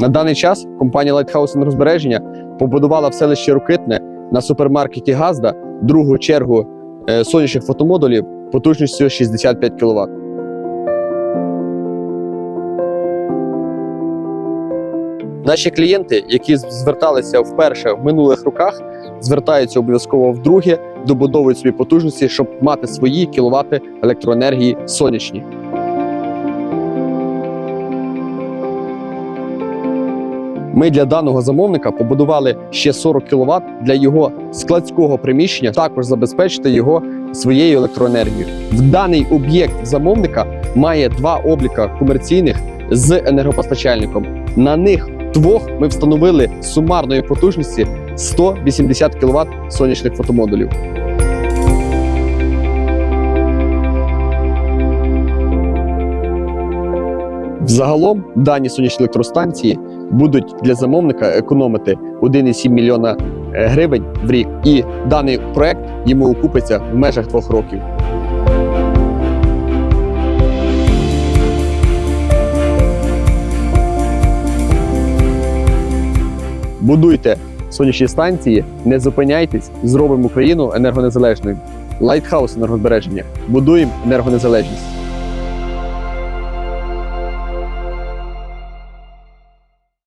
На даний час компанія Lighthouse енергозбереження побудувала в селищі Рокитне на супермаркеті Газда другу чергу е, сонячних фотомодулів потужністю 65 кВт. Наші клієнти, які зверталися вперше в минулих роках, звертаються обов'язково вдруге, добудовують собі потужності, щоб мати свої кіловати електроенергії сонячні. Ми для даного замовника побудували ще 40 кВт для його складського приміщення, також забезпечити його своєю електроенергією. В даний об'єкт замовника має два обліка комерційних з енергопостачальником. На них двох ми встановили сумарної потужності 180 кВт сонячних фотомодулів. Взагалом дані сонячні електростанції будуть для замовника економити 1,7 мільйона е, гривень в рік, і даний проект йому окупиться в межах двох років. Будуйте сонячні станції, не зупиняйтесь, зробимо Україну енергонезалежною. Лайтхаус енергозбереження. Будуємо енергонезалежність.